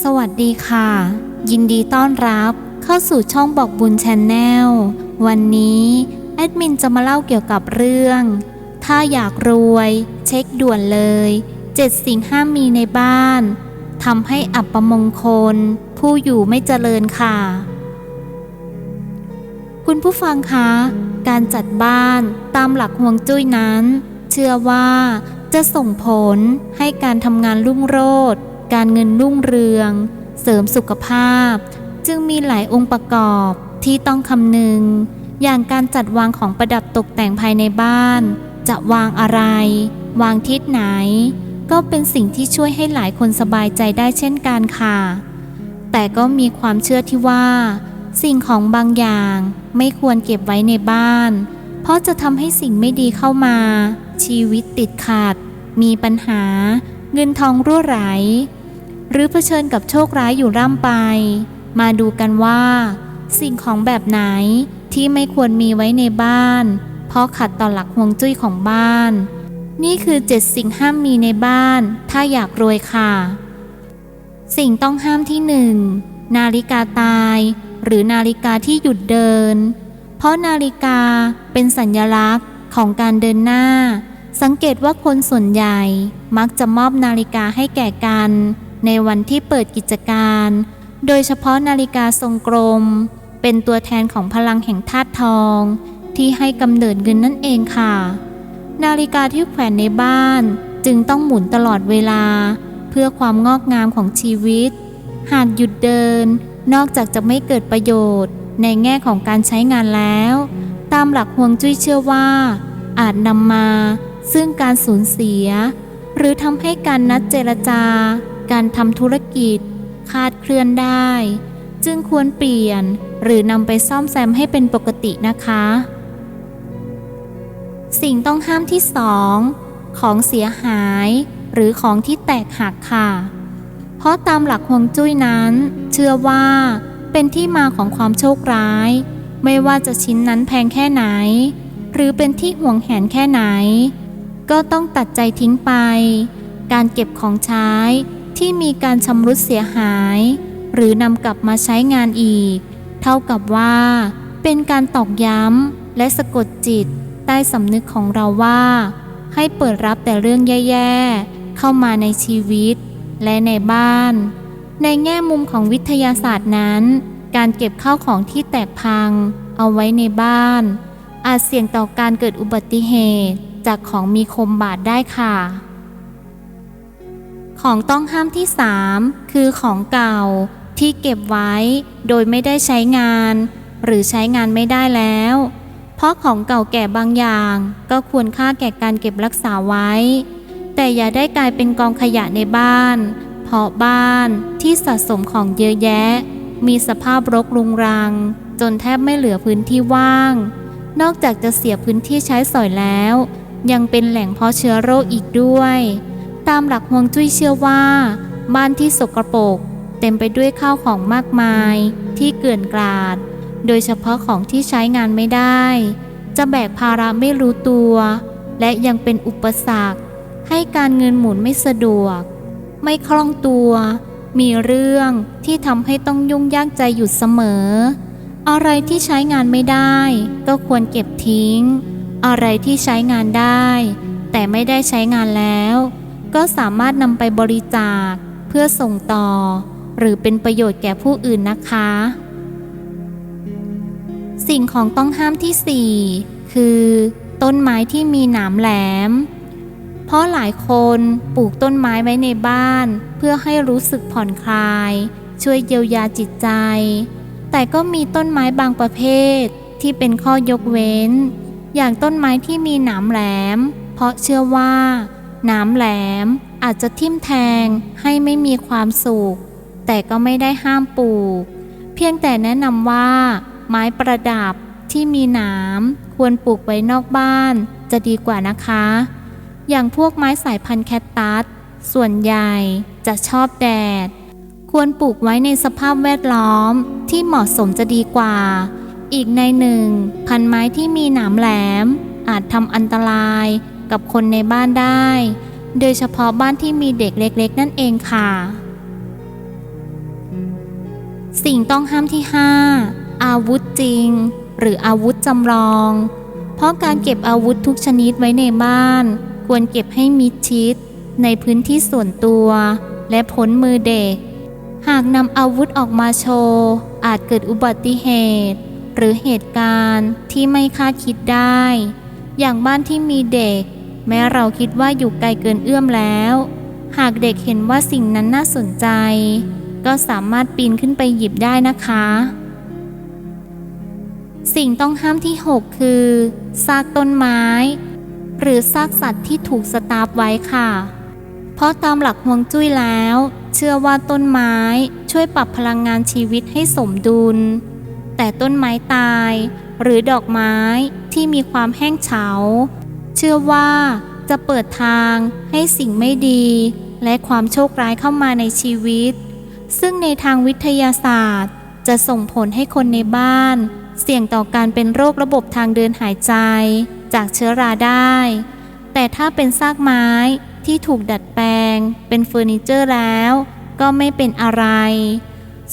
สวัสดีค่ะ ยินดีต้อนรับเข้าสู่ช่องบอกบุญช n แนลวันนี้แอดมินจะมาเล่าเกี่ยวกับเรื่อง ถ้าอยากรวย เช็คด่วนเลย 7 สิ่งห้ามมีในบ้านทำให้อับประมงคล ผู้อยู่ไม่เจริญค่ะ คุณผู้ฟังคะ การจัดบ้านตามหลักฮวงจุ้ยนั้น เชื่อว่าจะส่งผลให้การทำงานรุ่งโรจน์ การเงินรุ่งเรือง เสริมสุขภาพ จึงมีหลายองค์ประกอบที่ต้องคำนึง อย่างการจัดวางของประดับตกแต่งภายในบ้าน จะวางอะไร วางทิศไหน ก็เป็นสิ่งที่ช่วยให้หลายคนสบายใจได้เช่นกันค่ะ แต่ก็มีความเชื่อที่ว่า สิ่งของบางอย่างไม่ควรเก็บไว้ในบ้าน เพราะจะทำให้สิ่งไม่ดีเข้ามา ชีวิตติดขัด มีปัญหาเงินทองรั่วไหล หรือเผชิญกับโชคร้ายอยู่ร่ำไป มาดูกันว่า สิ่งของแบบไหนที่ไม่ควรมีไว้ในบ้าน เพราะขัดต่อหลักฮวงจุ้ยของบ้าน นี่คือเจ็ดสิ่งห้ามมีในบ้าน ถ้าอยากรวยค่ะ สิ่งต้องห้ามที่หนึ่งนาฬิกาตาย หรือนาฬิกาที่หยุดเดิน เพราะนาฬิกาเป็นสัญลักษณ์ของการเดินหน้า สังเกตว่าคนส่วนใหญ่มักจะมอบนาฬิกาให้แก่กัน ในวันที่เปิดกิจการ โดยเฉพาะนาฬิกาทรงกลม เป็นตัวแทนของพลังแห่งธาตุทอง ที่ให้กำเนิดเงินนั่นเองค่ะ นาฬิกาที่แขวนในบ้านจึงต้องหมุนตลอดเวลา เพื่อความงอกงามของชีวิต หากหยุดเดิน นอกจากจะไม่เกิดประโยชน์ ในแง่ของการใช้งานแล้ว ตามหลักฮวงจุ้ยเชื่อว่า อาจนำมาซึ่งการสูญเสีย หรือทำให้การนัดเจรจา การทำธุรกิจ คาดเคลื่อนได้ จึงควรเปลี่ยนหรือนำไปซ่อมแซมให้เป็นปกตินะคะ สิ่งต้องห้ามที่สองของเสียหายหรือของที่แตกหักค่ะ เพราะตามหลักฮวงจุ้ยนั้น เชื่อว่าเป็นที่มาของความโชคร้าย ไม่ว่าจะชิ้นนั้นแพงแค่ไหน หรือเป็นที่ห่วงแหนแค่ไหน ก็ต้องตัดใจทิ้งไป การเก็บของใช้ ที่มีการชำรุดเสียหาย หรือนำกลับมาใช้งานอีก เท่ากับว่า เป็นการตอกย้ำและสะกดจิต ใต้สำนึกของเราว่า ให้เปิดรับแต่เรื่องแย่ๆ เข้ามาในชีวิต และในบ้าน ในแง่มุมของวิทยาศาสตร์นั้น การเก็บข้าวของที่แตกพัง เอาไว้ในบ้าน อาจเสี่ยงต่อการเกิดอุบัติเหตุจากของมีคมบาดได้ค่ะ ของต้องห้ามที่ 3 คือของเก่าที่เก็บไว้โดยไม่ได้ใช้งาน หรือใช้งานไม่ได้แล้ว เพราะของเก่าแก่บางอย่าง ก็ควรค่าแก่การเก็บรักษาไว้ แต่อย่าได้กลายเป็นกองขยะในบ้าน เพราะบ้านที่สะสมของเยอะแยะ มีสภาพรกรุงรัง จนแทบไม่เหลือพื้นที่ว่าง นอกจากจะเสียพื้นที่ใช้สอยแล้ว ยังเป็นแหล่งเพาะเชื้อโรคอีกด้วยามหลักฮวงจุ้ยเชื่อว่า บ้านที่สกรปรกเต็มไปด้วยข้าวของมากมายที่เกลื่อนกลาด โดยเฉพาะของที่ใช้งานไม่ได้ จะแบกภาระไม่รู้ตัว และยังเป็นอุปสรรค ให้การเงินหมุนไม่สะดวก ไม่คล่องตัว มีเรื่องที่ทำให้ต้องยุ่งยากใจอยู่เสมอ อะไรที่ใช้งานไม่ได้ ก็ควรเก็บทิ้ง อะไรที่ใช้งานได้ แต่ไม่ได้ใช้งานแล้ว ก็สามารถนำไปบริจาคเพื่อส่งต่อ หรือเป็นประโยชน์แก่ผู้อื่นนะคะ สิ่งของต้องห้ามที่ 4 คือ ต้นไม้ที่มีหนามแหลม เพราะหลายคนปลูกต้นไม้ไว้ในบ้าน เพื่อให้รู้สึกผ่อนคลาย ช่วยเยียวยาจิตใจ แต่ก็มีต้นไม้บางประเภทที่เป็นข้อยกเว้น อย่างต้นไม้ที่มีหนามแหลม เพราะเชื่อว่า นามแหลมอาจจะทิ่มแทงให้ไม่มีความสุข แต่ก็ไม่ได้ห้ามปลูก เพียงแต่แนะนำว่า ไม้ประดับที่มีหนามควรปลูกไว้นอกบ้านจะดีกว่านะคะ อย่างพวกไม้สายพันธุ์แคตตัส ส่วนใหญ่จะชอบแดด ควรปลูกไว้ในสภาพแวดล้อมที่เหมาะสมจะดีกว่า อีกในหนึ่ง พันไม้ที่มีหนามแหลมอาจทำอันตราย กับคนในบ้านได้ โดยเฉพาะบ้านที่มีเด็กเล็กๆ นั่นเองค่ะ สิ่งต้องห้ามที่ 5 อาวุธจริง หรืออาวุธจำลอง เพราะการเก็บอาวุธทุกชนิดไว้ในบ้าน ควรเก็บให้มิดชิด ในพื้นที่ส่วนตัว และพ้นมือเด็ก หากนำอาวุธออกมาโชว์ อาจเกิดอุบัติเหตุหรือเหตุการณ์ที่ไม่คาดคิดได้ อย่างบ้านที่มีเด็ก แม้เราคิดว่าอยู่ไกลเกินเอื้อมแล้ว หากเด็กเห็นว่าสิ่งนั้นน่าสนใจ ก็สามารถปีนขึ้นไปหยิบได้นะคะ สิ่งต้องห้ามที่ 6 คือซากต้นไม้ หรือซากสัตว์ที่ถูกสตาร์ฟไว้ค่ะ เพราะตามหลักฮวงจุ้ยแล้ว เชื่อว่าต้นไม้ช่วยปรับพลังงานชีวิตให้สมดุล แต่ต้นไม้ตาย หรือดอกไม้ที่มีความแห้งเฉา เชื่อว่าจะเปิดทางให้สิ่งไม่ดี และความโชคร้ายเข้ามาในชีวิต ซึ่งในทางวิทยาศาสตร์ จะส่งผลให้คนในบ้าน เสี่ยงต่อการเป็นโรคระบบทางเดินหายใจ จากเชื้อราได้ แต่ถ้าเป็นซากไม้ที่ถูกดัดแปลง เป็นเฟอร์นิเจอร์แล้ว ก็ไม่เป็นอะไร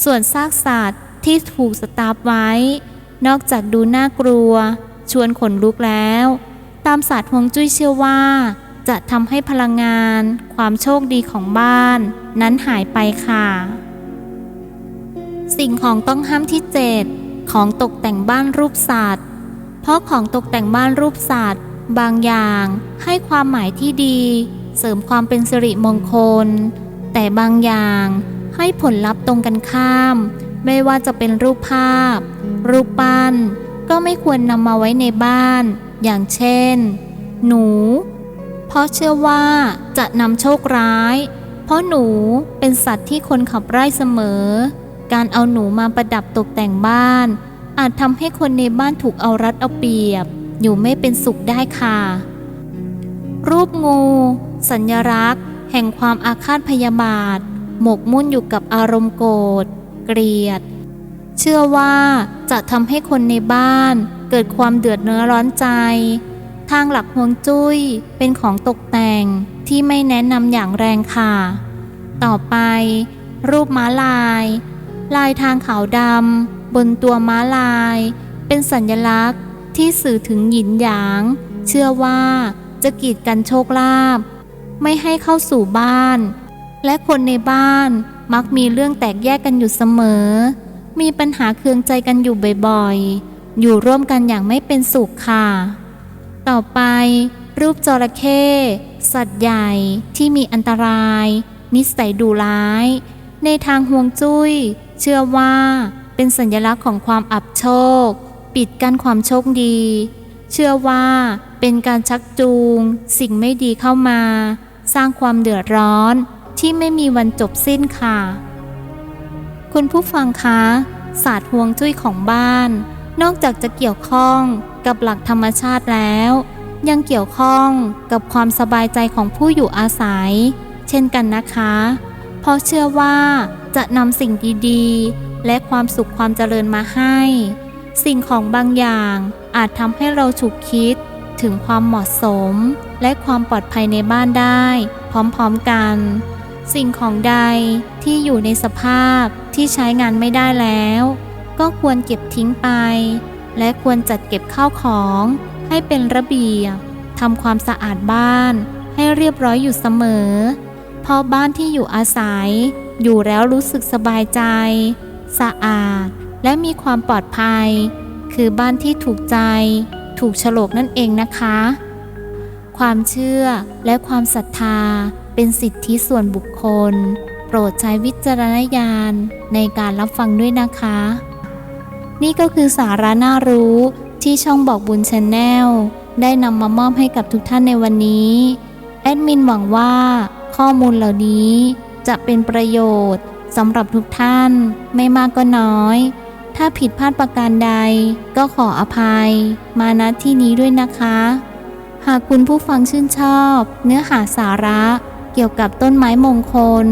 ส่วนซากสัตว์ที่ถูกสตาร์ฟไว้ นอกจากดูน่ากลัว ชวนขนลุกแล้วามศาสตร์ฮวงจุ้ยเชื่อว่า จะทำให้พลังงาน ความโชคดีของบ้าน นั้นหายไปค่ะ สิ่งของต้องห้ามที่ 7 ของตกแต่งบ้านรูปสัตว์ เพราะของตกแต่งบ้านรูปสัตว์ บางอย่างให้ความหมายที่ดี เสริมความเป็นสิริมงคล แต่บางอย่างให้ผลลัพธ์ตรงกันข้าม ไม่ว่าจะเป็นรูปภาพ รูปปั้น ก็ไม่ควรนำมาไว้ในบ้าน อย่างเช่น หนู เพราะเชื่อว่าจะนำโชคร้าย เพราะหนูเป็นสัตว์ที่คนขับไล่เสมอ การเอาหนูมาประดับตกแต่งบ้าน อาจทำให้คนในบ้านถูกเอารัดเอาเปรียบ อยู่ไม่เป็นสุขได้ค่ะ รูปงู สัญลักษณ์ แห่งความอาฆาตพยาบาท หมกมุ่นอยู่กับอารมณ์โกรธ เกลียด เชื่อว่าจะทำให้คนในบ้าน เกิดความเดือดเนื้อร้อนใจ ทางหลักฮวงจุ้ยเป็นของตกแต่งที่ไม่แนะนำอย่างแรงค่ะ ต่อไป รูปม้าลาย ลายทางขาวดำบนตัวม้าลาย เป็นสัญลักษณ์ที่สื่อถึงหยินหยาง เชื่อว่าจะกีดกันโชคลาภไม่ให้เข้าสู่บ้าน และคนในบ้านมักมีเรื่องแตกแยกกันอยู่เสมอ มีปัญหาเคืองใจกันอยู่บ่อยๆ อยู่ร่วมกันอย่างไม่เป็นสุขค่ะ ต่อไป รูปจระเข้ สัตว์ใหญ่ที่มีอันตราย นิสัยดุร้าย ในทางห่วงจุ้ย เชื่อว่าเป็นสัญลักษณ์ของความอับโชค ปิดกั้นความโชคดี เชื่อว่าเป็นการชักจูง สิ่งไม่ดีเข้ามา สร้างความเดือดร้อนที่ไม่มีวันจบสิ้นค่ะ คุณผู้ฟังคะ ศาสตร์ห่วงจุ้ยของบ้าน นอกจากจะเกี่ยวข้องกับหลักธรรมชาติแล้ว ยังเกี่ยวข้องกับความสบายใจของผู้อยู่อาศัย เช่นกันนะคะ เพราะเชื่อว่าจะนำสิ่งดีๆ และความสุขความเจริญมาให้ สิ่งของบางอย่างอาจทำให้เราฉุกคิดถึงความเหมาะสม และความปลอดภัยในบ้านได้ พร้อมๆกัน สิ่งของใดที่อยู่ในสภาพที่ใช้งานไม่ได้แล้ว ก็ควรเก็บทิ้งไป และควรจัดเก็บข้าวของให้เป็นระเบียบทำความสะอาดบ้านให้เรียบร้อยอยู่เสมอ เพราะบ้านที่อยู่อาศัย อยู่แล้วรู้สึกสบายใจ สะอาดและมีความปลอดภัย คือบ้านที่ถูกใจ ถูกฉลกนั่นเองนะคะ ความเชื่อและความศรัทธาเป็นสิทธิส่วนบุคคล โปรดใช้วิจารณญาณในการรับฟังด้วยนะคะ นี่ก็คือสาระน่ารู้ที่ช่องบอกบุญชาแนลได้นำมามอบให้กับทุกท่านในวันนี้ แอดมินหวังว่าข้อมูลเหล่านี้จะเป็นประโยชน์สำหรับทุกท่านไม่มากก็น้อย ถ้าผิดพลาดประการใดก็ขออภัย มาณที่นี้ด้วยนะคะ หากคุณผู้ฟังชื่นชอบ เนื้อหาสาระเกี่ยวกับต้นไม้มงคล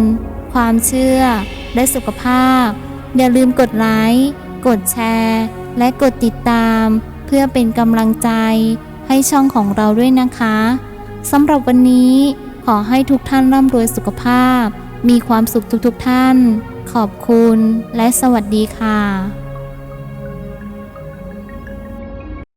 ความเชื่อ และสุขภาพ อย่าลืมกดไลค์ กดแชร์ และกดติดตาม เพื่อเป็นกำลังใจ ให้ช่องของเราด้วยนะคะสำหรับวันนี้ ขอให้ทุกท่านร่ำรวยสุขภาพ มีความสุขทุกๆทท่าน ขอบคุณและสวัสดีค่ะ